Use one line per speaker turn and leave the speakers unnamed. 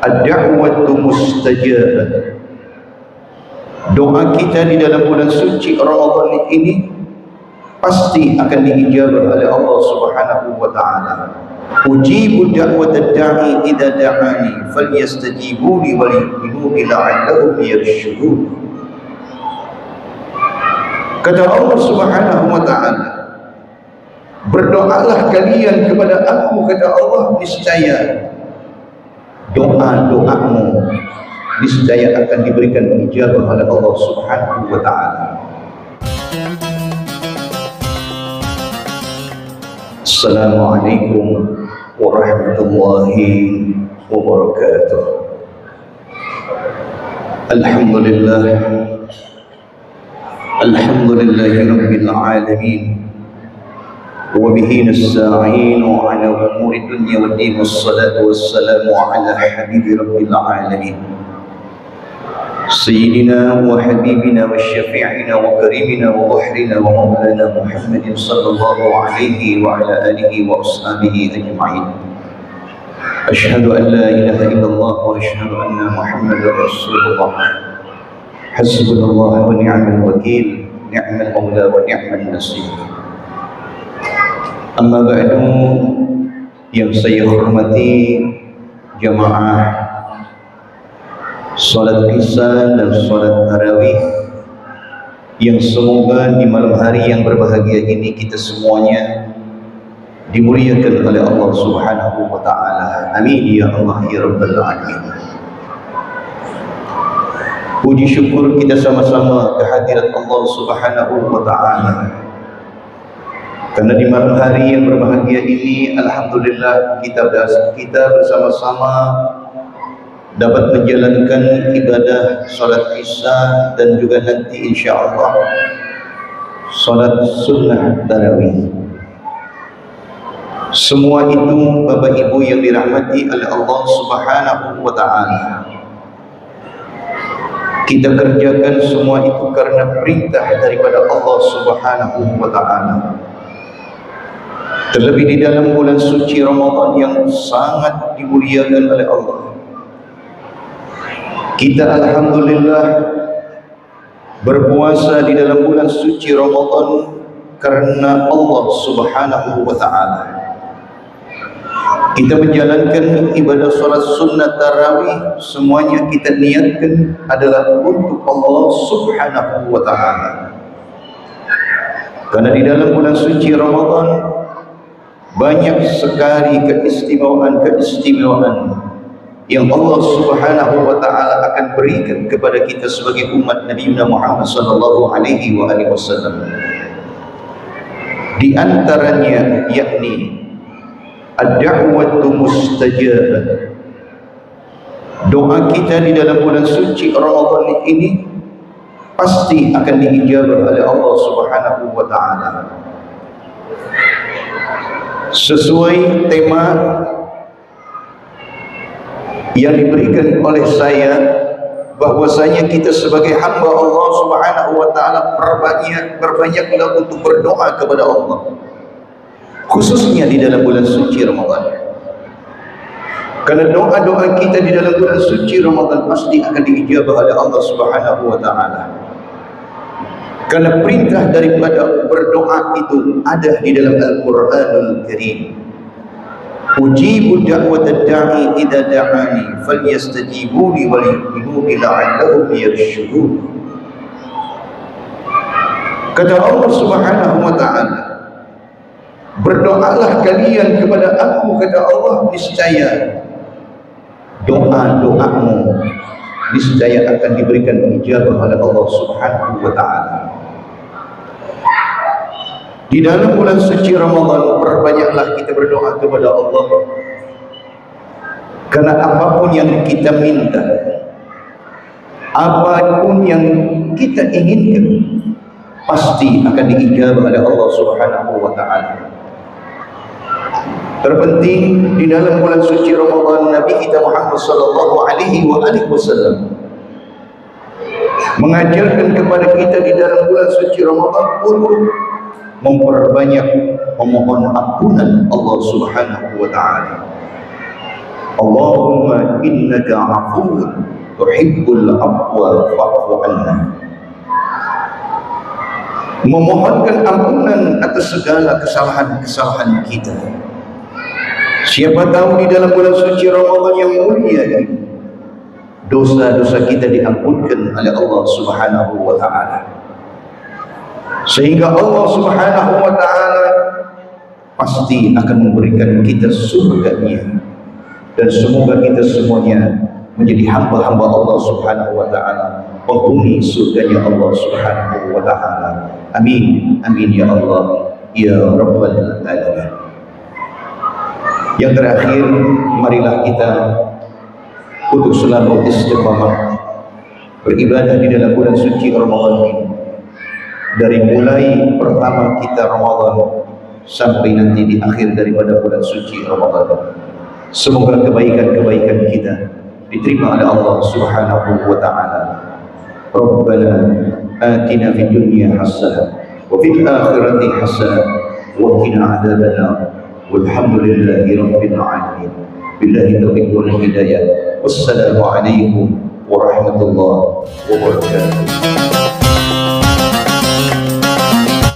ad-da'watu mustajabah doa kita di dalam bulan suci Ramadan ini pasti akan diijabah oleh Allah Subhanahu wa taala. Ujibu da'wat ad-da'i idza da'ani falyastajibuni wa liyu'minu la'allahum yarshudun. Kata Allah Subhanahu wa taala berdoalah kalian kepada aku kata Allah niscaya doa-doamu disedaya akan diberikan ijabah oleh Allah Subhanahu wa taala. Assalamualaikum warahmatullahi wabarakatuh. Alhamdulillah. Alhamdulillahirabbil alamin. وبه نستعين على أمور الدنيا والدين والصلاة والسلام على حبيب رب العالمين. سيدنا وحبيبنا وشفيعنا وكريمنا وظهرنا ومولانا محمد صلى الله عليه وعلى آله وأصحابه أجمعين. أشهد أن لا إله إلا الله وأشهد أن محمدا رسول الله. حسبنا الله ونعم الوكيل. نعم المولى ونعم النصير. Amma ba'du yang saya hormati jemaah salat Isya dan salat Tarawih yang semoga di malam hari yang berbahagia ini kita semuanya dimuliakan oleh Allah Subhanahu wa taala. Amin ya Allah ya rabbal alamin. Puji syukur kita sama-sama kehadirat Allah Subhanahu wa taala. Karena di malam hari yang berbahagia ini alhamdulillah kita kita bersama-sama dapat menjalankan ibadah salat Isya dan juga nanti insya-Allah salat sunnah tarawih. Semua itu Bapak Ibu yang dirahmati oleh Allah Subhanahu wa taala kita kerjakan semua itu karena perintah daripada Allah Subhanahu wa taala. Terlebih di dalam bulan suci Ramadan yang sangat dimuliakan oleh Allah. Kita alhamdulillah berpuasa di dalam bulan suci Ramadan karena Allah Subhanahu wa taala kita menjalankan ibadah salat sunnah tarawih semuanya kita niatkan adalah untuk Allah subhanahu wa ta'ala karena di dalam bulan suci Ramadan banyak sekali keistimewaan-keistimewaan yang Allah subhanahu wa ta'ala akan berikan kepada kita sebagai umat Nabi Muhammad sallallahu alaihi wasallam. Di antaranya yakni ad-da'watu mustajabah doa kita di dalam bulan suci Ramadan ini pasti akan diijabah oleh Allah Subhanahu wa taala sesuai tema yang diberikan oleh saya bahwasanya kita sebagai hamba Allah Subhanahu wa taala berbanyak berbanyaklah untuk berdoa kepada Allah khususnya di dalam bulan suci Ramadan. Karena doa-doa kita di dalam bulan suci Ramadan pasti akan diijabah oleh Allah Subhanahu wa taala. Karena perintah daripada berdoa itu ada di dalam Al-Qur'anul Karim. Ujibu da'wat ad-da'i idza da'ani falyastajibuni wa liyu'minu la'allahum yarshudun. Kata Allah Subhanahu wa taala, berdoalah kalian kepada aku kata Allah niscaya doa-doamu niscaya akan diberikan ijabah oleh Allah Subhanahu wa taala di dalam bulan suci Ramadan perbanyaklah kita berdoa kepada Allah. Karena apapun yang kita minta apapun yang kita inginkan pasti akan diijabah oleh Allah Subhanahu wa taala. Terpenting di dalam bulan suci Ramadan Nabi kita Muhammad sallallahu alaihi wasallam mengajarkan kepada kita di dalam bulan suci Ramadan untuk memperbanyak memohon ampunan Allah Subhanahu wa taala. Allahumma innaka afuwun tuhibbul afwa fa'fu anna. Memohonkan ampunan atas segala kesalahan-kesalahan kita. Siapa tahu di dalam bulan suci Ramadan yang mulia ini dosa-dosa kita diampunkan oleh Allah Subhanahu wa taala sehingga Allah Subhanahu wa taala pasti akan memberikan kita surga-Nya dan semoga kita semuanya menjadi hamba-hamba Allah Subhanahu wa taala penghuni surganya Allah Subhanahu wa taala. Amin. Amin ya Allah. Ya rabbal alamin. Yang terakhir marilah kita untuk selalu istiqamah beribadah di dalam bulan suci Ramadan. ini dari mulai pertama kita Ramadan sampai nanti di akhir daripada bulan suci Ramadan. Semoga kebaikan-kebaikan kita diterima oleh Allah Subhanahu wa taala. Rabbana atina fid dunya hasanah wa fil akhirati hasanah wa qina adzabannar walhamdulillahi rabbil alamin. Billahi taufiq wal hidayah. Wassalamu alaikum warahmatullahi wabarakatuh